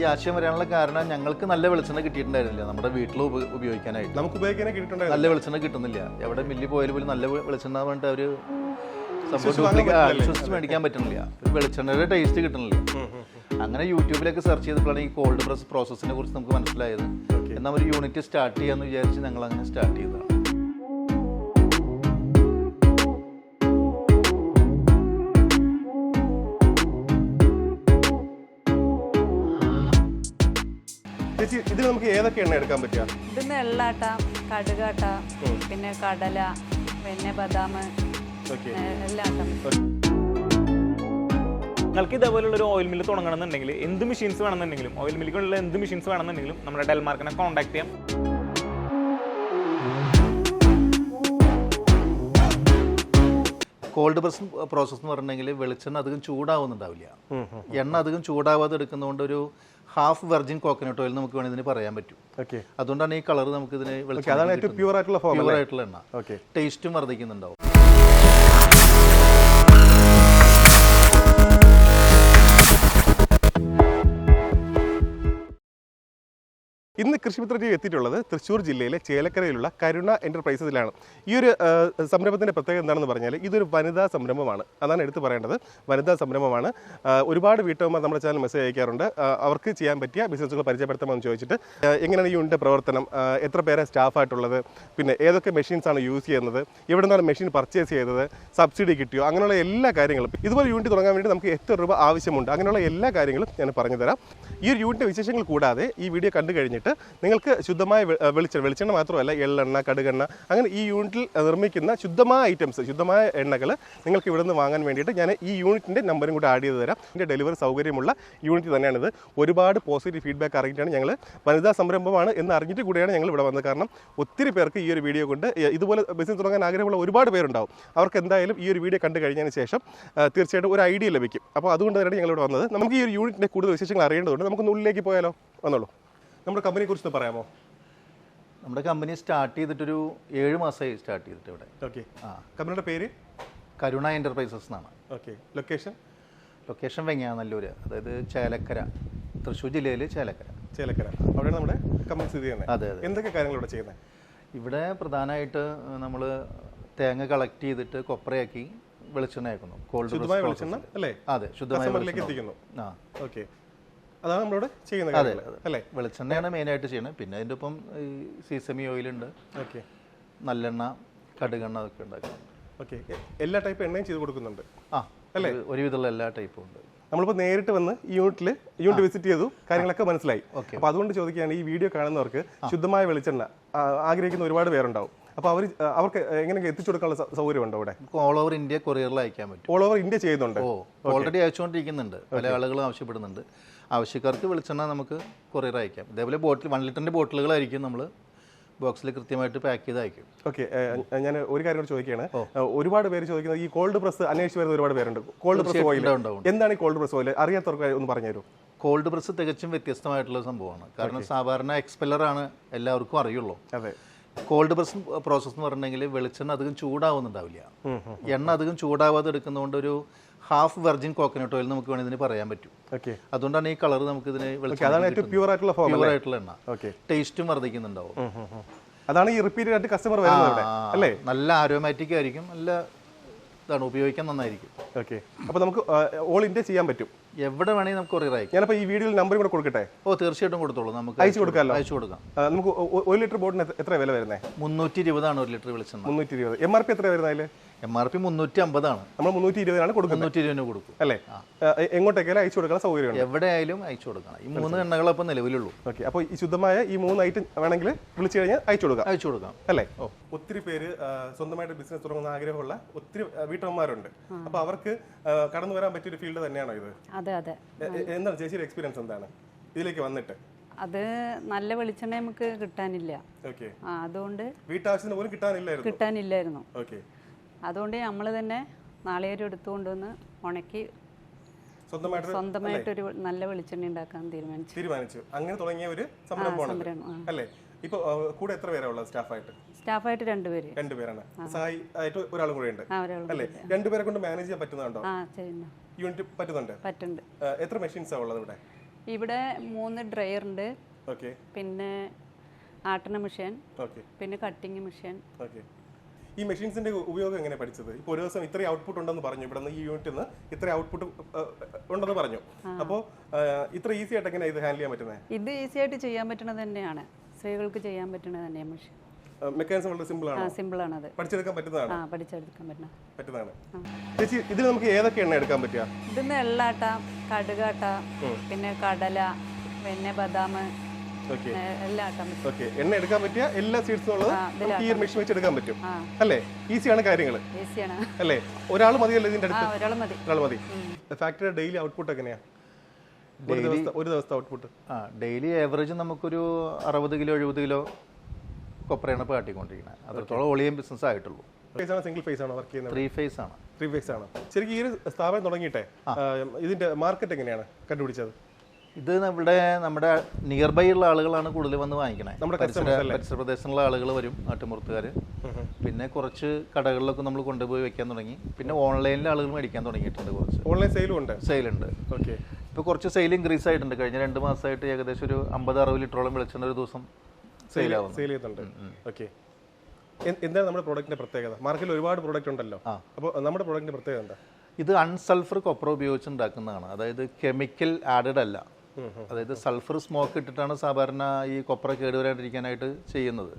ഈ ആശയം വരാനുള്ള കാരണം ഞങ്ങൾക്ക് നല്ല വെളിച്ചെണ്ണ കിട്ടിയിട്ടുണ്ടായിരുന്നില്ല. നമ്മുടെ വീട്ടിൽ ഉപയോഗിക്കാനായിട്ട്. നമുക്ക് ഉപയോഗിക്കാനേ കിട്ടിയിട്ടുണ്ടായിരുന്നു നല്ല വെളിച്ചെണ്ണ കിട്ടുന്നില്ല. എവിടെ മില്ലിൽ പോയാലും പോലും നല്ല വെളിച്ചെണ്ണ വേണ്ട അവർ? വിശ്വസിച്ച് മേടിക്കാൻ പറ്റുന്നില്ല. വെളിച്ചെണ്ണയുടെ ടേസ്റ്റ് കിട്ടുന്നില്ല. അങ്ങനെ യൂട്യൂബിലൊക്കെ സെർച്ച് ചെയ്തപ്പോഴാണ് ഈ കോൾഡ് പ്രസ് പ്രോസസ്സിനെ കുറിച്ച് നമുക്ക് മനസ്സിലായത്. എന്നാൽ ഒരു യൂണിറ്റ് സ്റ്റാർട്ട് ചെയ്യാന്ന് വിചാരിച്ച് ഞങ്ങൾ അങ്ങനെ സ്റ്റാർട്ട് ചെയ്തതാണ്. ചേച്ചി ഇതിൽ നമുക്ക് ഏതൊക്കെ എണ്ണ എടുക്കാൻ പറ്റുക? ഇതിന്ന് എള്ളാട്ട കടുകാട്ട പിന്നെ കടല പിന്നെ ബദാം എല്ലാം നിങ്ങൾക്ക് ഇതേപോലുള്ള ഒരു ഓയിൽ മില്ല് തുടങ്ങണമെന്നുണ്ടെങ്കിൽ എന്ത് മെഷീൻസ് വേണമെന്നുണ്ടെങ്കിലും ഓയിൽ മില്ലിലുള്ള എന്ത് മെഷീൻസ് വേണമെന്നുണ്ടെങ്കിലും നമ്മുടെ ഡെൽമാർക്കിനെ കോൺടാക്ട് ചെയ്യാം. കോൾഡ് പ്രസ് പ്രോസസ്സ് എന്ന് പറഞ്ഞിട്ടുണ്ടെങ്കിൽ വെളിച്ചെണ്ണ അധികം ചൂടാവുന്നുണ്ടാവില്ല. എണ്ണ അധികം ചൂടാവാതെ എടുക്കുന്നതുകൊണ്ട് ഒരു ഹാഫ് വെർജിൻ കോക്കനട്ട് ഓയിൽ നമുക്ക് വേണമെങ്കിൽ ഇതിന് പറയാൻ പറ്റും. ഓക്കെ. അതുകൊണ്ടാണ് ഈ കളർ നമുക്ക് ഇതിന് അതാണ് ഏറ്റവും പ്യൂർ ആയിട്ടുള്ള പ്യൂർ ആയിട്ടുള്ള എണ്ണ. ഓക്കെ. ടേസ്റ്റും വർദ്ധിക്കുന്നുണ്ടാവും. ഇന്ന് കൃഷിമിത്ര ടി എത്തിയിട്ടുള്ളത് തൃശ്ശൂർ ജില്ലയിലെ ചേലക്കരയിലുള്ള കരുണ എന്റർപ്രൈസസിലാണ് ഈ ഒരു സംരംഭത്തിന്റെ പ്രത്യേകത എന്താണെന്ന് പറഞ്ഞാൽ ഇതൊരു വനിതാ സംരംഭമാണ്. അതാണ് എടുത്തു പറയേണ്ടത്. വനിതാ സംരംഭമാണ്. ഒരുപാട് വീട്ടമ്മമാർ നമ്മുടെ ചാനൽ മെസ്സേജ് അയക്കാറുണ്ട്. അവർക്ക് ചെയ്യാൻ പറ്റിയ ബിസിനസ്സുകൾ പരിചയപ്പെടുത്താമെന്ന് ചോദിച്ചിട്ട് എങ്ങനെയാണ് ഈ യൂണിറ്റ് പ്രവർത്തനം? എത്ര പേരെ സ്റ്റാഫായിട്ടുള്ളത്? പിന്നെ ഏതൊക്കെ മെഷീൻസാണ് യൂസ് ചെയ്യുന്നത്? എവിടെ നിന്നാണ് മെഷീൻ പർച്ചേസ് ചെയ്തത്? സബ്സിഡി കിട്ടിയോ? അങ്ങനെയുള്ള എല്ലാ കാര്യങ്ങളും. ഇതുപോലെ യൂണിറ്റ് തുടങ്ങാൻ വേണ്ടി നമുക്ക് എത്ര രൂപ ആവശ്യമുണ്ട്? അങ്ങനെയുള്ള എല്ലാ കാര്യങ്ങളും ഞാൻ പറഞ്ഞുതരാം. ഈ ഒരു യൂണിറ്റ് വിശേഷങ്ങൾ കൂടാതെ ഈ വീഡിയോ കണ്ടു കഴിഞ്ഞിട്ട് നിങ്ങൾക്ക് ശുദ്ധമായ വെളിച്ചെണ്ണ വെളിച്ചെണ്ണ മാത്രമല്ല എള്ളെണ്ണ കടുകെണ്ണ അങ്ങനെ ഈ യൂണിറ്റിൽ നിർമ്മിക്കുന്ന ശുദ്ധമായ ഐറ്റംസ് ശുദ്ധമായ എണ്ണകൾ നിങ്ങൾക്ക് ഇവിടെ നിന്ന് വാങ്ങാൻ വേണ്ടിയിട്ട് ഞാൻ ഈ യൂണിറ്റിന്റെ നമ്പറും കൂടി ആഡ് ചെയ്ത് തരാം. എന്റെ ഡെലിവറി സൗകര്യമുള്ള യൂണിറ്റ് തന്നെയാണിത്. ഒരുപാട് പോസിറ്റീവ് ഫീഡ്ബാക്ക് അറിഞ്ഞിട്ടാണ് ഞങ്ങൾ വനിതാ സംരംഭമാണ് എന്ന് അറിഞ്ഞിട്ട് കൂടിയാണ് ഞങ്ങൾ ഇവിടെ വന്നത്. കാരണം ഒത്തിരി പേർക്ക് ഈ ഒരു വീഡിയോ കൊണ്ട് ഇതുപോലെ ബിസിനസ് തുടങ്ങാൻ ആഗ്രഹമുള്ള ഒരുപാട് പേരുണ്ടാവും. അവർക്ക് എന്തായാലും ഈ ഒരു വീഡിയോ കണ്ടു കഴിഞ്ഞതിന് ശേഷം തീർച്ചയായിട്ടും ഒരു ഐഡിയ ലഭിക്കും. അപ്പോൾ അതുകൊണ്ട് തന്നെയാണ് ഞങ്ങൾ ഇവിടെ വന്നത്. നമുക്ക് ഈ ഒരു യൂണിറ്റിന്റെ കൂടുതൽ വിശേഷങ്ങൾ അറിയേണ്ടതുണ്ട്. നമുക്കൊന്ന് ഉള്ളിലേക്ക് പോയാലോ? വന്നോളൂ. നമ്മുടെ കമ്പനിയെ കുറിച്ച് പറയാമോ? നമ്മുടെ കമ്പനി സ്റ്റാർട്ട് ചെയ്തിട്ടൊരു ഏഴ് മാസമായി സ്റ്റാർട്ട് ചെയ്തിട്ട് ഇവിടെ. ഓക്കെ ആ. കമ്പനിയുടെ പേര്? കരുണ എന്റർപ്രൈസസ് എന്നാണ്. ഓക്കെ ലൊക്കേഷൻ ലൊക്കേഷൻ വെങ്ങാനല്ലൂര് അതായത് ചേലക്കര. തൃശ്ശൂർ ജില്ലയിൽ ചേലക്കര. ചേലക്കര. അവിടെയാണ് നമ്മുടെ കമ്പനി സ്ഥിതി ചെയ്യുന്നത്. അതെ അതെ. എന്തൊക്കെ കാര്യങ്ങൾ ഇവിടെ ചെയ്യുന്നത് ഇവിടെ പ്രധാനമായിട്ട് നമ്മൾ തേങ്ങ കളക്ട് ചെയ്തിട്ട് കൊപ്രയാക്കി വെളിച്ചെണ്ണ ആക്കുന്നു കോൾഡ് ശുദ്ധമായ വെളിച്ചെണ്ണ അല്ലേ? അതെ ശുദ്ധമായ. എത്തിക്കുന്നു. ആ. ഓക്കെ അതാണ് നമ്മളിവിടെ ചെയ്യുന്നത് അതെ അല്ലെ? വെളിച്ചെണ്ണയാണ് മെയിനായിട്ട് ചെയ്യുന്നത്. പിന്നെ അതിന്റെ ഒപ്പം ഈ സീസമി ഓയിലുണ്ട്. ഓക്കെ. നല്ലെണ്ണ കടുകെണ്ണ അതൊക്കെ ഉണ്ടാക്കുന്നുണ്ട് ഓക്കെ. എല്ലാ ടൈപ്പ് എണ്ണയും ചെയ്ത് കൊടുക്കുന്നുണ്ട്. ആ അല്ലേ? ഒരുവിധമുള്ള എല്ലാ ടൈപ്പും ഉണ്ട്. നമ്മളിപ്പോൾ നേരിട്ട് വന്ന് ഈ യൂണിറ്റിൽ യൂണിറ്റ് വിസിറ്റ് ചെയ്തു കാര്യങ്ങളൊക്കെ മനസ്സിലായി. ഓക്കെ. അപ്പോൾ അതുകൊണ്ട് ചോദിക്കുകയാണ് ഈ വീഡിയോ കാണുന്നവർക്ക് ശുദ്ധമായ വെളിച്ചെണ്ണ ആ, ആഗ്രഹിക്കുന്ന ഒരുപാട് പേരുണ്ടാവും. അപ്പോൾ അവർ അവർക്ക് എങ്ങനെയൊക്കെ എത്തിച്ചു കൊടുക്കാനുള്ള സൗകര്യം ഉണ്ടോ ഇവിടെ ഓൾ ഓവർ ഇന്ത്യ കൊറിയറിൽ അയക്കാൻ പറ്റും. ഓൾ ഓവർ ഇന്ത്യ ചെയ്യുന്നുണ്ട്. ഓ ഓൾറെഡി അയച്ചുകൊണ്ടിരിക്കുന്നുണ്ട്. പല ആളുകളും ആവശ്യപ്പെടുന്നുണ്ട്. ആവശ്യക്കാർക്ക് വെളിച്ചെണ്ണ നമുക്ക് കൊറിയർ അയക്കാം. ഇതേപോലെ ബോട്ടിൽ വൺ ലിറ്ററിന്റെ ബോട്ടിലുകളായിരിക്കും നമ്മൾ ബോക്സിൽ കൃത്യമായിട്ട് പാക്ക് ചെയ്ത് അയക്കും. ഓക്കെ ഞാൻ ഒരു കാര്യം കൂടി ചോദിക്കുകയാണ്. ഒരുപാട് പേര് ചോദിക്കുന്നത് ഈ കോൾഡ് പ്രസ് അന്വേഷിച്ച് വരുന്ന ഒരുപാട് പേരുണ്ട്. Cold press oil. എന്താണ് ഈ കോൾഡ് പ്രസ് ഓയിൽ അറിയാത്തവർക്ക് ഒന്ന് പറഞ്ഞു തരൂ കോൾഡ് പ്രസ് തികച്ചും വ്യത്യസ്തമായിട്ടുള്ള സംഭവമാണ്. കാരണം സാധാരണ എക്സ്പെല്ലറാണ് എല്ലാവർക്കും അറിയുള്ളൂ. അതെ. കോൾഡ് പ്രസ് പ്രോസസ്സ് എന്ന് പറഞ്ഞിട്ടുണ്ടെങ്കിൽ വെളിച്ചെണ്ണ അധികം ചൂടാവുന്നുണ്ടാവില്ല. എണ്ണ അധികം ചൂടാവാതെ എടുക്കുന്നതുകൊണ്ട് ഒരു ഹാഫ് വെർജിൻ കോക്കനട്ട് ഓയിൽ നമുക്ക് വേണമെങ്കിൽ ഇതിന് പറയാൻ പറ്റും. ഓക്കെ അതുകൊണ്ടാണ് ഈ കളർ നമുക്ക് ഇതിന് പ്യൂർ ആയിട്ടുള്ള പ്യൂർ ആയിട്ടുള്ള എണ്ണ. ഓക്കെ ടേസ്റ്റും വർദ്ധിക്കുന്നുണ്ടാവും. അതാണ് ഈ റിപ്പീറ്റ് ആയിട്ട് കസ്റ്റമർ വരുന്നത് അല്ലേ? നല്ല ആരോമാറ്റിക് ആയിരിക്കും നല്ല ഇതാണ് ഉപയോഗിക്കാൻ നന്നായിരിക്കും. ഓക്കെ അപ്പോൾ നമുക്ക് ഓൾ ഇന്ത്യ ചെയ്യാൻ പറ്റും. എവിടെ വേണമെങ്കിൽ നമുക്ക് കൊറിയർ അയക്കാം. ഞാനപ്പോൾ ഈ വീഡിയോയിൽ നമ്പർ കൂടെ കൊടുക്കട്ടെ? ഓ തീർച്ചയായിട്ടും കൊടുത്തോളൂ. നമുക്ക് അയച്ചു കൊടുക്കാമല്ലോ? അയച്ചു കൊടുക്കാം. നമുക്ക് ഒരു ലിറ്റർ ബോട്ടിന് എത്ര- എത്ര വില വരുന്നത് മുന്നൂറ്റി ഇരുപതാണ് ഒരു ലിറ്റർ വെളിച്ചെണ്ണ. മുന്നൂറ്റി ഇരുപത് എം ആർ പി എത്ര വരുന്നത് അതിൽ എം ആർ പി മുന്നൂറ്റി അമ്പതാണ് നമ്മൾ മുന്നൂറ്റി ഇരുപതിനാണ് കൊടുക്കുന്നത്. മുന്നൂറ്റി ഇരുപതിന് കൊടുക്കും. അല്ലേ? എങ്ങോട്ടേക്കാലും അയച്ചു കൊടുക്കാൻ സൗകര്യമുണ്ട്. എവിടെയായാലും അയച്ചു കൊടുക്കണം. ഈ മൂന്ന് എണ്ണകൾ അപ്പം നിലവിലുള്ളൂ. ഓക്കെ. അപ്പോൾ ഈ ശുദ്ധമായ ഈ മൂന്ന് ഐറ്റം വേണമെങ്കിൽ വിളിച്ചു കഴിഞ്ഞാൽ അയച്ചു കൊടുക്കാം. അയച്ചു കൊടുക്കാം. അല്ലേ? ഒത്തിരി പേര് സ്വന്തമായിട്ട് ബിസിനസ് തുടങ്ങുന്ന ആഗ്രഹമുള്ള ഒത്തിരി വീട്ടമ്മമാരുണ്ട്. അപ്പൊ അവർക്ക് കടന്നു വരാൻ പറ്റിയ ഒരു ഫീൽഡ് തന്നെയാണോ ഇത്? അതെ അതെ. എന്താണ് ചേച്ചിയുടെ എക്സ്പീരിയൻസ് എന്താണ്? ഇതിലേക്ക് വന്നിട്ട്. അത് നല്ല വെളിച്ചെണ്ണ നമുക്ക് കിട്ടാനില്ല. ഓക്കെ. ആ അതുകൊണ്ട് വീട്ടാവശ്യത്തിന് പോലും കിട്ടാനില്ലായിരുന്നു. കിട്ടാനില്ലായിരുന്നു. ഓക്കെ. അതുകൊണ്ട് നമ്മൾ തന്നെ നാളികേരം എടുത്തുകൊണ്ടുവന്ന് ഉണക്കി സ്വന്തമായിട്ട് ഒരു നല്ല വെളിച്ചെണ്ണ ഉണ്ടാക്കാൻ തീരുമാനിച്ചു. തീരുമാനിച്ചു. അങ്ങനെ തുടങ്ങിയ ഒരു സംരംഭമാണ് സംരംഭം അല്ലേ? ഇപ്പൊ കൂടെ എത്ര പേരാ ഉള്ളത് സ്റ്റാഫായിട്ട്? സ്റ്റാഫായിട്ട് രണ്ടുപേര് രണ്ടുപേരാണ് സഹായി ആയിട്ട് ഒരാളും കൂടെ ഉണ്ട്. അല്ലേ? രണ്ടുപേരെ കൊണ്ട് മാനേജ് ചെയ്യാൻ പറ്റുന്നുണ്ടോ? യൂണിറ്റ് പറ്റുന്നുണ്ട്? പറ്റുന്നുണ്ട്. എത്ര മെഷീൻസാ ഉള്ളത് ഇവിടെ? ഇവിടെ മൂന്ന് ഡ്രയർ ഉണ്ട്. ഓക്കെ പിന്നെ ആട്ടണ മെഷീൻ ഓക്കെ പിന്നെ കട്ടിങ് മെഷീൻ ഓക്കെ ഈ മെഷീൻസിന്റെ ഉപയോഗം എങ്ങനെ പഠിച്ചത്? ഇപ്പോൾ ഒരു ദിവസം ഇത്രയും ഔട്ട്പുട്ട് ഉണ്ടെന്ന് പറഞ്ഞു. ഇവിടെ നിന്ന് ഈ യൂണിറ്റിൽ നിന്ന് ഇത്ര ഔട്ട്പുട്ട് ഉണ്ടെന്ന് പറഞ്ഞു. അപ്പോൾ ഇത്ര ഈസി ആയിട്ട് എങ്ങനെ ഇത് ഹാൻഡിൽ ചെയ്യാൻ പറ്റുന്നത് ഇത് ഈസി ആയിട്ട് ചെയ്യാൻ പറ്റുന്നത് തന്നെയാണ്. സ്ത്രീകൾക്ക് ചെയ്യാൻ പറ്റുന്നത് തന്നെയാണ് മെഷീൻ മെക്കാനിസം വളരെ സിമ്പിൾ ആണ്? സിമ്പിൾ ആണ് അത്. പഠിച്ചെടുക്കാൻ പറ്റുന്നതാണ്? ആ പഠിച്ചെടുക്കാൻ പറ്റുന്ന പറ്റുന്നതാണ്. ചേച്ചി ഇതിൽ നമുക്ക് ഏതൊക്കെ എണ്ണ എടുക്കാൻ പറ്റുക? ഇതിന്ന് എള്ളാട്ട കടുകാട്ട പിന്നെ കടല പിന്നെ ബദാം എണ്ണ എടുക്കാൻ പറ്റിയ എല്ലാ സീഡ്സും ഉള്ളത് നമുക്ക് ഈ മെഷീൻ വെച്ച് എടുക്കാൻ പറ്റും. അല്ലേ? ഈസിയാണ് കാര്യങ്ങൾ ഈസിയാണ് അല്ലേ? ഒരാൾ മതിയല്ലോ ഇതിന്റെ അടുത്ത്? ഒരാൾ മതി. ഒരാൾ മതി. ഫാക്ടറിയുടെ ഡെയിലി ഔട്ട്പുട്ട് എങ്ങനെയാ? ഒരു ദിവസത്തെ ഔട്ട്പുട്ട് ആ ഡെയിലി ആവറേജ് നമുക്കൊരു അറുപത് കിലോ എഴുപത് കിലോ കൊപ്രയാണ് ഇപ്പോൾ കാട്ടിക്കൊണ്ടിരിക്കുന്നത് അത്രത്തോളം ഒളിയം ബിസിനസ് ആയിട്ടുള്ളൂ. ഫേസ് ആണോ? സിംഗിൾ ഫേസ് ആണോ വർക്ക് ചെയ്യുന്നത്? ത്രീ ഫേസ് ആണ്. ത്രീ ഫേസ് ആണ്? ശരിക്കും ഈ ഒരു സ്ഥാപനം തുടങ്ങിയിട്ടെ ഇതിന്റെ മാർക്കറ്റ് എങ്ങനെയാണ് കണ്ടുപിടിച്ചത്? ഇത് ഇവിടെ നമ്മുടെ നിയർ ബൈ ഉള്ള ആളുകളാണ് കൂടുതൽ വന്ന് വാങ്ങിക്കണേ. നമ്മുടെ പരിസര പ്രദേശങ്ങളിലെ ആളുകൾ വരും നാട്ടുമുറത്തുകാർ പിന്നെ കുറച്ച് കടകളിലൊക്കെ നമ്മൾ കൊണ്ടുപോയി വെക്കാൻ തുടങ്ങി. പിന്നെ ഓൺലൈനിൽ ആളുകൾ മേടിക്കാൻ തുടങ്ങിയിട്ടുണ്ട് കുറച്ച്. ഓൺലൈൻ സെയിലും ഉണ്ട്? സെയിലുണ്ട് ഓക്കെ ഇപ്പോൾ കുറച്ച് സെയിൽ ഇൻക്രീസ് ആയിട്ടുണ്ട്. കഴിഞ്ഞ രണ്ട് മാസമായിട്ട് ഏകദേശം ഒരു അമ്പത് അറുപത് ലിറ്ററോളം വെളിച്ചെണ്ണ ഒരു ദിവസം സെയിലാവുന്നു സെയിൽ ചെയ്യുന്നുണ്ട് ഓക്കെ എന്താണ് നമ്മുടെ പ്രോഡക്റ്റിന്റെ പ്രത്യേകത? മാർക്കറ്റിൽ ഒരുപാട് പ്രോഡക്റ്റ് ഉണ്ടല്ലോ. അപ്പോൾ നമ്മുടെ പ്രോഡക്റ്റിന്റെ പ്രത്യേകത എന്താ? ഇത് അൺസൾഫർ കൊപ്ര ഉപയോഗിച്ച് ഉണ്ടാക്കുന്നതാണ്. അതായത് കെമിക്കൽ ആഡഡ് അല്ല. അതായത് സൾഫർ സ്മോക്ക് ഇട്ടിട്ടാണ് സാധാരണ ഈ കൊപ്ര കേടുവരാണ്ടിരിക്കാനായിട്ട് ചെയ്യുന്നത്.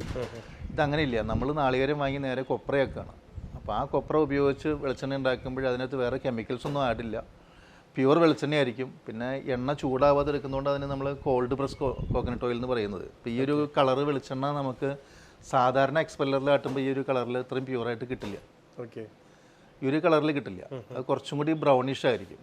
ഇതങ്ങനെയില്ല. നമ്മൾ നാളികേരം വാങ്ങി നേരെ കൊപ്രയൊക്കെയാണ് അപ്പോൾ ആ കൊപ്ര ഉപയോഗിച്ച് വെളിച്ചെണ്ണ ഉണ്ടാക്കുമ്പോൾ അതിനകത്ത് വേറെ കെമിക്കൽസ് ഒന്നും ആഡില്ല പ്യുവർ വെളിച്ചെണ്ണ ആയിരിക്കും പിന്നെ എണ്ണ ചൂടാവാതെ എടുക്കുന്നതുകൊണ്ട് അതിന് നമ്മൾ കോൾഡ് പ്രസ് കോക്കനട്ട് ഓയിൽ എന്ന് പറയുന്നത്. ഇപ്പോൾ ഈ ഒരു കളറ് വെളിച്ചെണ്ണ നമുക്ക് സാധാരണ എക്സ്പെല്ലറിൽ ആട്ടുമ്പോൾ ഈ ഒരു കളറിൽ ഇത്രയും പ്യുവറായിട്ട് കിട്ടില്ല. ഓക്കെ ഈ ഒരു കളറിൽ കിട്ടില്ല. അത് കുറച്ചും കൂടി ബ്രൗണിഷ് ആയിരിക്കും.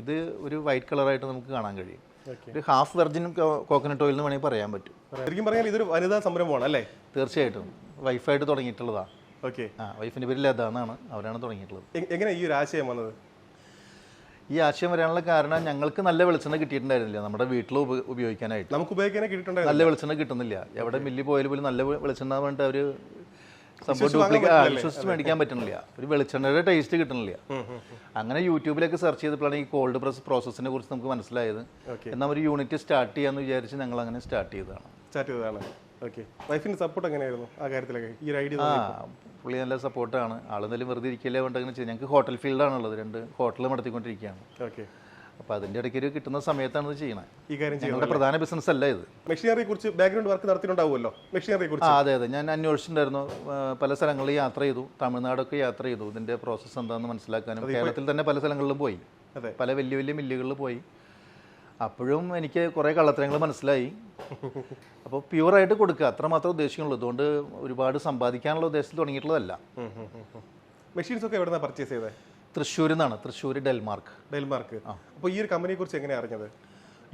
ഇത് ഒരു വൈറ്റ് കളറായിട്ട് നമുക്ക് കാണാൻ കഴിയും. ഒരു ഹാഫ് വെർജിൻ കോക്കനട്ട് ഓയിൽ എന്ന് വേണമെങ്കിൽ പറയാൻ പറ്റും. ശരിക്കും പറഞ്ഞാൽ ഇതൊരു വനിതാ സംരംഭമാണ് അല്ലേ? തീർച്ചയായിട്ടും. വൈഫായിട്ട് തുടങ്ങിയിട്ടുള്ളതാണ് ഓക്കെ ആ വൈഫിന്റെ പേര് ലതാന്നാണ് അവരാണ് തുടങ്ങിയിട്ടുള്ളത്. എങ്ങനെ ഈ ഒരു ആശയം വന്നത്? ഈ ആശയം വരാനുള്ള കാരണം ഞങ്ങൾക്ക് നല്ല വെളിച്ചെണ്ണ കിട്ടിയിട്ടുണ്ടായിരുന്നില്ല. നമ്മുടെ വീട്ടിൽ ഉപ ഉപയോഗിക്കാനായിട്ട്. നമുക്ക് ഉപയോഗിക്കാനേ കിട്ടിയിട്ടുണ്ടായിരുന്നു നല്ല വെളിച്ചെണ്ണ കിട്ടുന്നില്ല. എവിടെ മില്ലി പോയാലും പോലും നല്ല വെളിച്ചെണ്ണ പറഞ്ഞിട്ട് അവർ വിശ്വസിച്ച്? മേടിക്കാൻ പറ്റുന്നില്ല. ഒരു വെളിച്ചെണ്ണയുടെ ടേസ്റ്റ് കിട്ടണില്ല അങ്ങനെ യൂട്യൂബിലൊക്കെ സെർച്ച് ചെയ്തപ്പോഴാണ് ഈ കോൾഡ് പ്രസ് പ്രോസസ്സിനെ കുറിച്ച് നമുക്ക് മനസ്സിലായത്. എന്നാൽ ഒരു യൂണിറ്റ് സ്റ്റാർട്ട് ചെയ്യാന്ന് വിചാരിച്ച് ഞങ്ങൾ അങ്ങനെ സ്റ്റാർട്ട് ചെയ്തതാണ്. സ്റ്റാർട്ട് ചെയ്തതാണ്. വൈഫിന്റെ സപ്പോർട്ട് എങ്ങനെയായിരുന്നു? ആ കാര്യത്തിലൊക്കെ ഈ ഐഡിയ ആ പുള്ളി നല്ല സപ്പോർട്ടാണ് ആളെന്തായാലും വെറുതെ ഇരിക്കലേ വേണ്ട അങ്ങനെ ഞങ്ങൾക്ക് ഹോട്ടൽ ഫീൽഡാണുള്ളത് രണ്ട് ഹോട്ടൽ നടത്തിക്കൊണ്ടിരിക്കുകയാണ്. ഓക്കെ അപ്പോൾ അതിന്റെ ഇടയ്ക്ക് കിട്ടുന്ന സമയത്താണ് ഇത് ചെയ്യണത് ഈ കാര്യം ചെയ്യുന്നത് പ്രധാന ബിസിനസ് അല്ല ഇത്. മെഷീനറിയെ കുറിച്ച് ബാക്ക്ഗ്രൗണ്ട് വർക്ക് നടത്തിയിട്ടുണ്ടാവുമല്ലോ? മെഷീനറിയെ ആ കുറിച്ച് അതെ അതെ. ഞാൻ അന്വേഷിച്ചിട്ടുണ്ടായിരുന്നു. പല സ്ഥലങ്ങളിൽ യാത്ര ചെയ്തു. തമിഴ്നാടൊക്കെ യാത്ര ചെയ്തു. ഇതിന്റെ പ്രോസസ്സ് എന്താണെന്ന് മനസ്സിലാക്കാനും കേരളത്തിൽ തന്നെ പല സ്ഥലങ്ങളിലും പോയി. അതെ. പല വലിയ വലിയ മില്ലുകളിൽ പോയി. അപ്പോഴും എനിക്ക് കുറേ കള്ളത്തരങ്ങൾ മനസ്സിലായി. അപ്പോൾ പ്യുവറായിട്ട് കൊടുക്കുക. അത്രമാത്രം ഉദ്ദേശിക്കുള്ളൂ അതുകൊണ്ട് ഒരുപാട് സമ്പാദിക്കാനുള്ള ഉദ്ദേശത്തിൽ തുടങ്ങിയിട്ടുള്ളതല്ല. മെഷീൻസ് ഒക്കെ എവിടെ പർച്ചേസ് ചെയ്തത് തൃശ്ശൂരിൽ നിന്നാണ് തൃശ്ശൂർ ഡെൽമാർക്ക്. ഡെൽമാർക്ക് അപ്പോൾ ഈ ഒരു കമ്പനിയെ കുറിച്ച് എങ്ങനെയാണ് അറിഞ്ഞത്?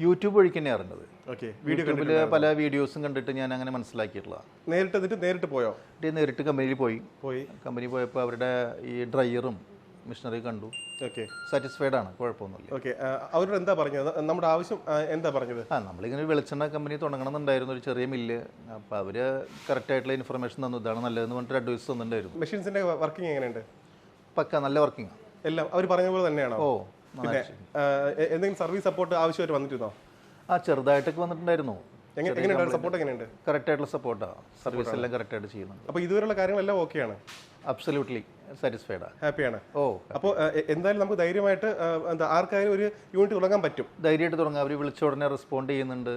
യൂട്യൂബ് വഴിക്ക് തന്നെ അറിഞ്ഞത്. ഓക്കെ. വീഡിയോ യൂട്യൂബിൽ പല വീഡിയോസും കണ്ടിട്ട് ഞാൻ അങ്ങനെ മനസ്സിലാക്കിയിട്ടുള്ളതാണ് നേരിട്ട് എന്നിട്ട് നേരിട്ട് പോയോ? നേരിട്ട് കമ്പനിയിൽ പോയി. പോയി. കമ്പനി പോയപ്പോൾ അവരുടെ ഈ ഡ്രയറും മിഷനറി കണ്ടു. ഓക്കെ. സാറ്റിസ്ഫൈഡ് ആണ്. കുഴപ്പമൊന്നുമില്ല. ഓക്കെ. അവരോട് എന്താ പറഞ്ഞത്? നമ്മുടെ ആവശ്യം എന്താ പറഞ്ഞത്? ആ നമ്മളിങ്ങനെ വെളിച്ചെണ്ണ കമ്പനി തുടങ്ങണമെന്നുണ്ടായിരുന്നു ഒരു ചെറിയ മില്ല്. അപ്പോൾ അവർ കറക്റ്റായിട്ടുള്ള ഇൻഫർമേഷൻ തന്നു. ഇതാണ് നല്ലതെന്ന് പറഞ്ഞിട്ട് അഡ്വൈസ് തന്നിട്ടുണ്ടായിരുന്നു. മെഷീൻസിന്റെ വർക്കിംഗ് എങ്ങനെയുണ്ട്? പക്ക നല്ല വർക്കിംഗ് എല്ലാം അവർ പറഞ്ഞ പോലെ തന്നെയാണോ? ഓ പിന്നെ എന്തെങ്കിലും സർവീസ് സപ്പോർട്ട് ആവശ്യമായിട്ട് വന്നിട്ടുണ്ടോ? ആ ചെറുതായിട്ടൊക്കെ വന്നിട്ടുണ്ടായിരുന്നു. എങ്ങനെ എങ്ങനെയുണ്ട്? സപ്പോർട്ട് എങ്ങനെയുണ്ട്? കറക്റ്റായിട്ടുള്ള സപ്പോർട്ടാണ് സർവീസ് എല്ലാം കറക്റ്റായിട്ട് ചെയ്യുന്നുണ്ട്. അപ്പോൾ ഇതുവരെയുള്ള കാര്യങ്ങളെല്ലാം ഓക്കെയാണ് അബ്സല്യൂട്ട്ലി സാറ്റിസ്ഫൈഡാണ് ഹാപ്പിയാണ് ഓ അപ്പോൾ എന്തായാലും നമുക്ക് ധൈര്യമായിട്ട് എന്താ ആർക്കായാലും ഒരു യൂണിറ്റ് തുടങ്ങാൻ പറ്റും. ധൈര്യമായിട്ട് തുടങ്ങാം. അവർ വിളിച്ച ഉടനെ റെസ്പോണ്ട് ചെയ്യുന്നുണ്ട്.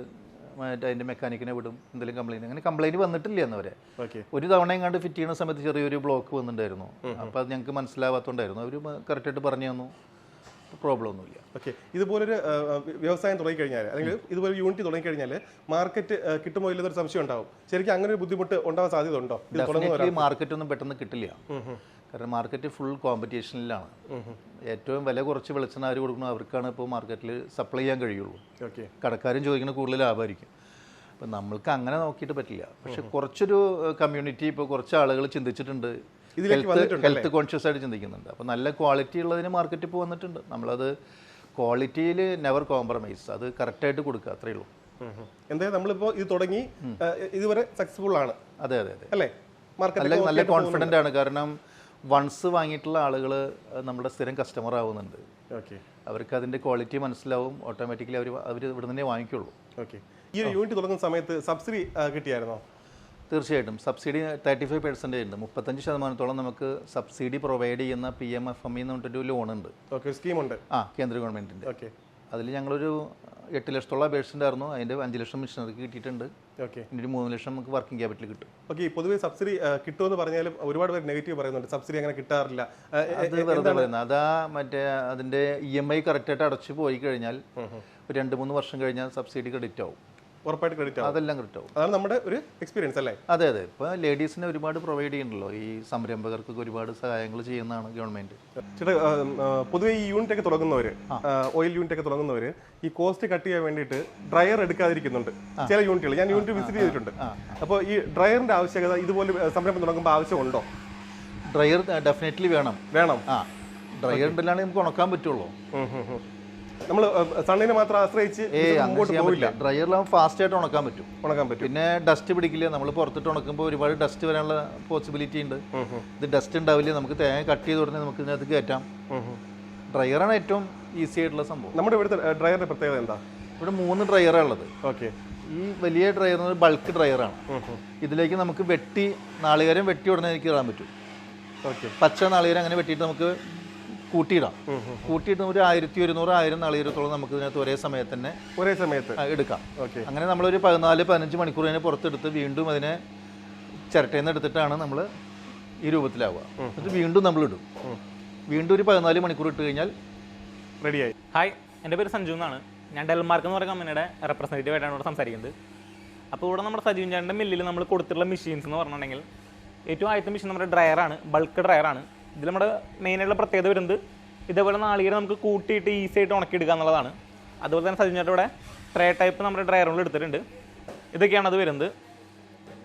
മറ്റേ അതിന്റെ മെക്കാനിക്കിനെ വിടും എന്തെങ്കിലും കംപ്ലൈന്റ് അങ്ങനെ കംപ്ലൈന്റ് വന്നിട്ടില്ല എന്നവരെ ഓക്കെ ഒരു തവണ എങ്ങാണ്ട് ഫിറ്റ് ചെയ്യുന്ന സമയത്ത് ചെറിയൊരു ബ്ലോക്ക് വന്നിട്ടുണ്ടായിരുന്നു. അപ്പോൾ അത് ഞങ്ങൾക്ക് മനസ്സിലാവാത്തതുകൊണ്ടായിരുന്നു അവർ കറക്റ്റായിട്ട് പറഞ്ഞു തന്നു. പ്രോബ്ലം ഒന്നുമില്ല. ഓക്കെ ഇതുപോലൊരു വ്യവസായം തുടങ്ങിക്കഴിഞ്ഞാൽ അല്ലെങ്കിൽ ഇതുപോലെ യൂണിറ്റ് തുടങ്ങിക്കഴിഞ്ഞാൽ മാർക്കറ്റ് കിട്ടുമോ ഇല്ലെന്നൊരു സംശയം ഉണ്ടാവും ശരിക്കും അങ്ങനെ ഒരു ബുദ്ധിമുട്ട് ഉണ്ടാവാൻ സാധ്യത ഉണ്ടോ മാർക്കറ്റ് ഒന്നും പെട്ടെന്ന് കിട്ടില്ല. കാരണം മാർക്കറ്റ് ഫുൾ കോമ്പറ്റീഷനിലാണ് ഏറ്റവും വില കുറച്ച് വെളിച്ചെണ്ണ ആര് കൊടുക്കണോ അവർക്കാണ് ഇപ്പോൾ മാർക്കറ്റിൽ സപ്ലൈ ചെയ്യാൻ കഴിയുള്ളൂ. ഓക്കെ കടക്കാരും ചോദിക്കുന്ന കൂടുതൽ ലാഭമായിരിക്കും അപ്പം നമ്മൾക്ക് അങ്ങനെ നോക്കിയിട്ട് പറ്റില്ല. പക്ഷെ കുറച്ചൊരു കമ്മ്യൂണിറ്റി ഇപ്പോൾ കുറച്ച് ആളുകൾ ചിന്തിച്ചിട്ടുണ്ട്. ഹെൽത്ത് കോൺഷ്യസ് ആയിട്ട് ചിന്തിക്കുന്നുണ്ട്. അപ്പോൾ നല്ല ക്വാളിറ്റി ഉള്ളതിന് മാർക്കറ്റിൽ ഇപ്പോൾ വന്നിട്ടുണ്ട്. നമ്മളത് ക്വാളിറ്റിയിൽ നെവർ കോംപ്രമൈസ് അത് കറക്റ്റായിട്ട് കൊടുക്കുക അത്രയേ ഉള്ളൂ. എന്തായാലും നമ്മളിപ്പോൾ ഇത് തുടങ്ങി ഇതുവരെ സക്സസ്ഫുൾ ആണ്. അതെ അതെ അതെ. അല്ലേ? നല്ല കോൺഫിഡന്റ് ആണ്. കാരണം വൺസ് വാങ്ങിയിട്ടുള്ള ആളുകൾ നമ്മുടെ സ്ഥിരം കസ്റ്റമർ ആവുന്നുണ്ട്. ഓക്കെ അവർക്ക് അതിന്റെ ക്വാളിറ്റി മനസ്സിലാവും ഓട്ടോമാറ്റിക്കലി അവർ അവർ ഇവിടെ തന്നെ വാങ്ങിക്കുള്ളൂ. ഓക്കെ ഈ ഒരു യൂണിറ്റ് തുടങ്ങുന്ന സമയത്ത് സബ്സിഡി കിട്ടിയായിരുന്നോ? തീർച്ചയായിട്ടും. സബ്സിഡി തേർട്ടി ഫൈവ് പെർസെന്റേജ് ഉണ്ട്. മുപ്പത്തഞ്ച് ശതമാനത്തോളം നമുക്ക് സബ്സിഡി പ്രൊവൈഡ് ചെയ്യുന്ന പി എം എഫ് എം എന്ന് പറഞ്ഞിട്ടൊരു ലോൺ ഉണ്ട്. ഓക്കെ സ്കീമുണ്ട് ആ കേന്ദ്ര ഗവൺമെന്റിന്റെ ഓക്കെ അതിൽ ഞങ്ങളൊരു എട്ട് ലക്ഷത്തോളം അപേക്ഷ ഉണ്ടായിരുന്നു അതിന്റെ അഞ്ച് ലക്ഷം മിഷനറിക്ക് കിട്ടിയിട്ടുണ്ട്. ഓക്കെ. ഒരു മൂന്ന് ലക്ഷം നമുക്ക് വർക്കിംഗ് ക്യാപിറ്റൽ കിട്ടും. ഓക്കെ പൊതുവേ സബ്സിഡി കിട്ടുമെന്ന് പറഞ്ഞാൽ ഒരുപാട് പേര് നെഗറ്റീവ് പറയുന്നുണ്ട്. സബ്സിഡി അങ്ങനെ കിട്ടാറില്ല. അത് വെറുതെ പറയുന്നത്. അതാ മറ്റേ അതിന്റെ ഇ എം ഐ കറക്റ്റായിട്ട് അടച്ചു പോയി കഴിഞ്ഞാൽ ഒരു രണ്ട് മൂന്ന് വർഷം കഴിഞ്ഞാൽ സബ്സിഡി ക്രെഡിറ്റ് ആവും. ഉറപ്പായിട്ട് ക്രെഡിറ്റ് ആവും. അതെല്ലാം ക്രെഡിറ്റ് ആവും. അതാണ് നമ്മുടെ ഒരു എക്സ്പീരിയൻസ് അല്ലേ? അതെ അതെ. ഇപ്പോൾ ലേഡീസിനെ ഒരുപാട് പ്രൊവൈഡ് ചെയ്യുന്നുണ്ടല്ലോ. ഈ സംരംഭകർക്ക് ഒരുപാട് സഹായങ്ങൾ ചെയ്യുന്നതാണ് ഗവൺമെന്റ് ചേട്ടാ പൊതുവെ ഈ യൂണിറ്റ് ഒക്കെ തുടങ്ങുന്നവര് ഓയിൽ യൂണിറ്റ് ഒക്കെ തുടങ്ങുന്നവര് ഈ കോസ്റ്റ് കട്ട് ചെയ്യാൻ വേണ്ടിയിട്ട് ഡ്രയർ എടുക്കാതിരിക്കുന്നുണ്ട്. ചില യൂണിറ്റുകൾ ഞാൻ യൂണിറ്റ് വിസിറ്റ് ചെയ്തിട്ടുണ്ട്. അപ്പോൾ ഈ ഡ്രയറിന്റെ ആവശ്യകത ഇതുപോലെ സംരംഭം തുടങ്ങുമ്പോൾ ആവശ്യമുണ്ടോ? ഡ്രയർ ഡെഫിനറ്റ്ലി വേണം. വേണം. ആ. ഡ്രയർ ഉണ്ടല്ലാണ്ട് നമുക്ക് ഉണക്കാൻ പറ്റുള്ളൂ. നമ്മൾ സണ്ണിനെ മാത്രം ആശ്രയിച്ച് മുമ്പോട്ട് പോവില്ല. ഡ്രയറിലാകുമ്പോൾ ഫാസ്റ്റ് ആയിട്ട് ഉണക്കാൻ പറ്റും. ഉണക്കാൻ പറ്റും. പിന്നെ ഡസ്റ്റ് പിടിക്കില്ല? നമ്മൾ പുറത്തിട്ട് ഉണക്കുമ്പോൾ ഒരുപാട് ഡസ്റ്റ് വരാനുള്ള പോസിബിലിറ്റി ഉണ്ട്. ഇത് ഡസ്റ്റ് ഉണ്ടാവില്ല? നമുക്ക് തേങ്ങ കട്ട് ചെയ്ത് ഉടനെ നമുക്ക് ഇതിനകത്ത് കയറ്റാം. ഡ്രയറാണ് ഏറ്റവും ഈസി ആയിട്ടുള്ള സംഭവം. നമ്മുടെ ഇവിടുത്തെ ഡ്രയറിന്റെ പ്രത്യേകത എന്താ? ഇവിടെ മൂന്ന് ഡ്രയറാണ് ഉള്ളത്. ഓക്കെ ഈ വലിയ ഡ്രയർ ബൾക്ക് ഡ്രയറാണ് ഇതിലേക്ക് നമുക്ക് വെട്ടി നാളികേരം വെട്ടി ഉടനെ എനിക്ക് ഇടാൻ പറ്റും. ഓക്കെ പച്ച നാളികേരം അങ്ങനെ വെട്ടിയിട്ട് നമുക്ക് കൂട്ടിയിടാം. കൂട്ടിയിട്ട് ഒരു ആയിരത്തി ഒരുന്നൂറ് ആയിരം നാളികേരത്തോളം നമുക്ക് ഇതിനകത്ത് ഒരേ സമയത്ത് തന്നെ ഒരേ സമയത്ത്. എടുക്കാം. ഓക്കെ. അങ്ങനെ നമ്മളൊരു പതിനാല് പതിനഞ്ച് മണിക്കൂർ അതിനെ പുറത്തെടുത്ത് വീണ്ടും അതിനെ ചിരട്ടയിൽ നിന്ന് എടുത്തിട്ടാണ് നമ്മൾ ഈ രൂപത്തിലാവുക. എന്നിട്ട് വീണ്ടും നമ്മൾ ഇടും വീണ്ടും ഒരു പതിനാല് മണിക്കൂർ ഇട്ട് കഴിഞ്ഞാൽ റെഡിയായി. ഹായ് എന്റെ പേര് സഞ്ജു എന്നാണ്. ഞാൻ ഡെൽമാർക്ക് എന്ന് പറയുന്ന കമ്പനിയുടെ റെപ്രസെന്റേറ്റീവ് ആയിട്ടാണ് ഇവിടെ സംസാരിക്കുന്നത്. അപ്പോൾ ഇവിടെ നമ്മുടെ സജീവൻ ചേട്ടന്റെ മില്ലിൽ നമ്മൾ കൊടുത്തിട്ടുള്ള മെഷീൻസ് എന്ന് പറഞ്ഞിട്ടുണ്ടെങ്കിൽ ഏറ്റവും ആദ്യത്തെ മെഷീൻ നമ്മുടെ ഡ്രയറാണ് ബൾക്ക് ഡ്രയറാണ് ഇതിൽ നമ്മുടെ മെയിനായിട്ടുള്ള പ്രത്യേകത വരുന്നത് ഇതേപോലെ നാളികേരം നമുക്ക് കൂട്ടിയിട്ട് ഈസി ആയിട്ട് ഉണക്കിയെടുക്കുക എന്നുള്ളതാണ്. അതുപോലെ തന്നെ സജീവൻ ഇവിടെ ട്രേ ടൈപ്പ് നമ്മുടെ ഡ്രയറുകൾ എടുത്തിട്ടുണ്ട്. ഇതൊക്കെയാണ് അത് വരുന്നത്.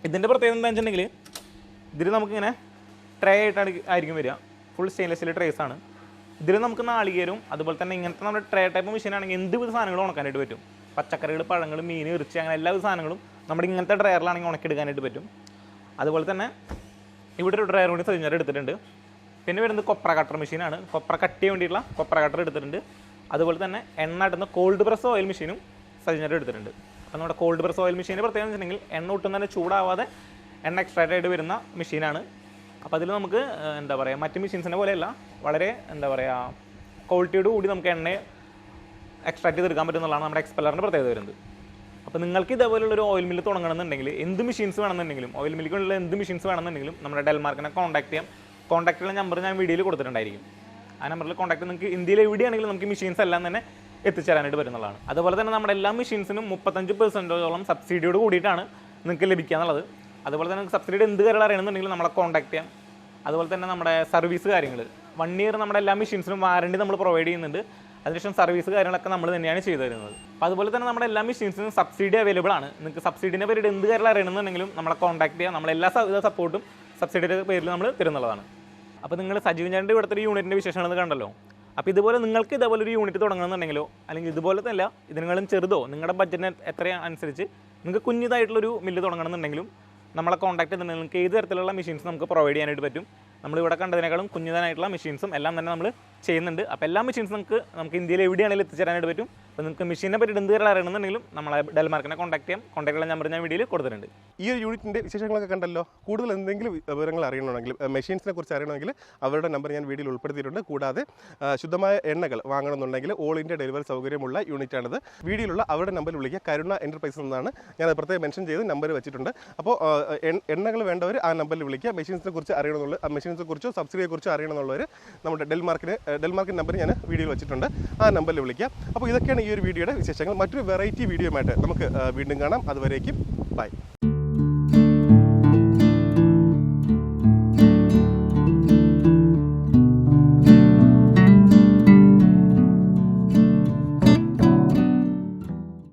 ഇതിന്റെ പ്രത്യേകത എന്താണെന്ന് വെച്ചിട്ടുണ്ടെങ്കിൽ ഇതിൽ നമുക്കിങ്ങനെ ട്രേ ആയിട്ടാണ് ആയിരിക്കും വരിക. ഫുൾ സ്റ്റെയിൻലെസ് സ്റ്റീൽ ട്രേസ് ആണ്. ഇതിൽ നമുക്ക് നാളികേരവും അതുപോലെ തന്നെ ഇങ്ങനത്തെ നമ്മുടെ ട്രേ ടൈപ്പ് മെഷീൻ ആണെങ്കിൽ എന്തുവിധ സാധനങ്ങളും ഉണക്കാനായിട്ട് പറ്റും. പച്ചക്കറികൾ പഴങ്ങൾ മീൻ ഇറച്ചി അങ്ങനെ എല്ലാവിധ സാധനങ്ങളും നമ്മുടെ ഇങ്ങനത്തെ ഡ്രയറിലാണെങ്കിൽ ഉണക്കിയെടുക്കാനായിട്ട് പറ്റും. അതുപോലെ തന്നെ ഇവിടെ ഒരു ഡ്രയർ കൂടി സജിഞ്ഞാൽ എടുത്തിട്ടുണ്ട്. പിന്നെ വരുന്നത് കൊപ്ര കട്ടർ മെഷീനാണ് കൊപ്ര കട്ട് ചെയ്യാൻ വേണ്ടിയിട്ടുള്ള കൊപ്ര കട്ടർ എടുത്തിട്ടുണ്ട്. അതുപോലെ തന്നെ എണ്ണ ഇടുന്ന കോൾഡ് പ്രസ് ഓയിൽ മെഷീനും സജിനർ എടുത്തിട്ടുണ്ട്. അപ്പോൾ നമ്മുടെ കോൾഡ് പ്രസ് ഓയിൽ മെഷീന്റെ പ്രത്യേകത വെച്ചിട്ടുണ്ടെങ്കിൽ എണ്ണ ഒട്ടും തന്നെ ചൂടാവാതെ എണ്ണ എക്സ്ട്രാക്റ്റ് ആയിട്ട് വരുന്ന മെഷീനാണ് അപ്പോൾ അതിൽ നമുക്ക് എന്താ പറയുക മറ്റ് മെഷീൻസിനെ പോലെയല്ല വളരെ എന്താ പറയുക ക്വാളിറ്റിയോട് കൂടി നമുക്ക് എണ്ണയെ എക്സ്ട്രാക്ട് ചെയ്തെടുക്കാൻ പറ്റുന്നതാണ് നമ്മുടെ എക്സ്പെല്ലറിന്റെ പ്രത്യേകത വരുന്നത്. അപ്പോൾ നിങ്ങൾക്ക് ഇതേപോലുള്ള ഒരു ഓയിൽ മില്ല് തുടങ്ങണമെന്നുണ്ടെങ്കിൽ എന്ത് മെഷീൻസ് വേണമെന്നുണ്ടെങ്കിലും ഓയിൽ മില്ലിക്കുള്ള എന്ത് മെഷീൻസ് വേണമെന്നുണ്ടെങ്കിലും നമ്മുടെ ഡെൽമാർക്കിനെ കോൺടാക്ട് ചെയ്യാം. ചെയ്യുന്ന നമ്പർ ഞാൻ വീഡിയോയിൽ കൊടുത്തിട്ടുണ്ടായിരിക്കും. ആ നമ്പറിൽ കോൺടാക്ട് നിങ്ങൾക്ക് ഇന്ത്യയിൽ എവിടെയാണെങ്കിലും നമുക്ക് മെഷീൻസ് എല്ലാം തന്നെ എത്തിച്ചേരാനായിട്ട് വരുന്നതാണ് അതുപോലെ തന്നെ നമ്മുടെ എല്ലാ മെഷീൻസിനും മുപ്പത്തഞ്ച് പെർസെന്റോളം സബ്സിഡിയോട് കൂടിയിട്ടാണ് നിങ്ങൾക്ക് ലഭിക്കുക എന്നുള്ളത് അതുപോലെ തന്നെ സബ്സിഡിയുടെ എന്ത് കാര്യങ്ങൾ അറിയണമെന്നുണ്ടെങ്കിൽ നമ്മളെ കോൺടാക്ട് ചെയ്യാം. അതുപോലെ തന്നെ നമ്മുടെ സർവീസ് കാര്യങ്ങൾ വൺ ഇയർ നമ്മുടെ എല്ലാ മെഷീൻസിനും വാറണ്ടി നമ്മൾ പ്രൊവൈഡ് ചെയ്യുന്നുണ്ട്. അതിനുശേഷം സർവീസ് കാര്യങ്ങളൊക്കെ നമ്മൾ തന്നെയാണ് ചെയ്തു തരുന്നത്. അപ്പോൾ അതുപോലെ തന്നെ നമ്മുടെ എല്ലാ മെഷീൻസിനും സബ്സിഡി അവൈലബിൾ ആണ്. നിങ്ങൾക്ക് സബ്സിഡിനെ പേരിൽ എന്ത് കാര്യങ്ങൾ അറിയണമെന്നുണ്ടെങ്കിലും നമ്മളെ കോൺടാക്ട് ചെയ്യാം. നമ്മളെല്ലാ സപ്പോർട്ടും സബ്സിഡിയുടെ പേരിൽ നമ്മൾ തരുന്നതാണ് അപ്പോൾ നിങ്ങൾ സജീവൻ ചേട്ടന്റെ ഇവിടുത്തെ ഒരു യൂണിറ്റിന്റെ വിശേഷമാണെന്ന് കണ്ടല്ലോ. അപ്പോൾ ഇതുപോലെ നിങ്ങൾക്ക് ഇതേപോലെ ഒരു യൂണിറ്റ് തുടങ്ങണമെന്നുണ്ടെങ്കിലോ അല്ലെങ്കിൽ ഇതുപോലെ തന്നെ ഇതിനേക്കാളും ചെറുതോ നിങ്ങളുടെ ബഡ്ജറ്റിന് എത്ര അനുസരിച്ച് നിങ്ങൾക്ക് കുഞ്ഞിതായിട്ടുള്ളൊരു മില്ല് തുടങ്ങണമെന്നുണ്ടെങ്കിലും നമ്മളെ കോൺടാക്ട് ചെയ്തിട്ട് നിങ്ങൾക്ക് ഏത് തരത്തിലുള്ള മെഷീൻസ് നമുക്ക് പ്രൊവൈഡ് ചെയ്യാനായിട്ട് പറ്റും. നമ്മളിവിടെ കണ്ടതിനേക്കാളും കുഞ്ഞിതാനായിട്ടുള്ള മെഷീൻസും എല്ലാം തന്നെ നമ്മൾ ചെയ്യുന്നുണ്ട്. അപ്പോൾ എല്ലാ മെഷീൻസ് നമുക്ക് നമുക്ക് ഇന്ത്യയിൽ എവിടെയാണെങ്കിലും എത്തിച്ചേരാനായിട്ട് പറ്റും. അപ്പോൾ നിങ്ങൾക്ക് മെഷീനെ പറ്റി എന്ത് കാര്യം അറിയണമെന്നുണ്ടെങ്കിലും നമ്മളെ ഡെൽമാർക്കിനെ കോൺടാക്ട് ചെയ്യാം. കോൺടാക്ട് നമ്പർ ഞാൻ വീഡിയോയിൽ കൊടുത്തിട്ടുണ്ട്. ഈ ഒരു യൂണിറ്റിന്റെ വിശേഷങ്ങളൊക്കെ കണ്ടല്ലോ? കൂടുതൽ എന്തെങ്കിലും വിവരങ്ങൾ അറിയണമെങ്കിൽ മെഷീൻസിനെ കുറിച്ച് അറിയണമെങ്കിൽ അവരുടെ നമ്പർ ഞാൻ വീഡിയോയിൽ ഉൾപ്പെടുത്തിയിട്ടുണ്ട്. കൂടാതെ ശുദ്ധമായ എണ്ണകൾ വാങ്ങണമെന്നുണ്ടെങ്കിൽ ഓൾ ഇന്ത്യ ഡെലിവറി സൗകര്യമുള്ള യൂണിറ്റാണിത് വീഡിയോയിലുള്ള അവരുടെ നമ്പറിൽ വിളിക്കുക. കരുണ എന്റർപ്രൈസസ് എന്നാണ് ഞാൻ പ്രത്യേകം മെൻഷൻ ചെയ്ത് നമ്പർ വെച്ചിട്ടുണ്ട്. അപ്പോൾ എണ്ണകൾ വേണ്ടവർ ആ നമ്പറിൽ വിളിക്കുക. മെഷീൻസിനെ കുറിച്ച് അറിയണമെന്നുള്ള മെഷീൻസിനെ കുറിച്ചോ സബ്സിഡിയെ കുറിച്ചോ അറിയണമെന്നുള്ളവർ നമ്മുടെ ഡെൽമാർക്കിന് ഡെൽമാർക്കിന്റെ നമ്പർ ഞാൻ വീഡിയോയിൽ വെച്ചിട്ടുണ്ട്. ആ നമ്പറിൽ വിളിക്കാം. അപ്പോൾ ഇതൊക്കെയാണ് ഈ ഒരു വീഡിയോയുടെ വിശേഷങ്ങൾ. മറ്റൊരു വെറൈറ്റി വീഡിയോയുമായിട്ട് നമുക്ക് വീണ്ടും കാണാം. അതുവരേക്കും ബൈ.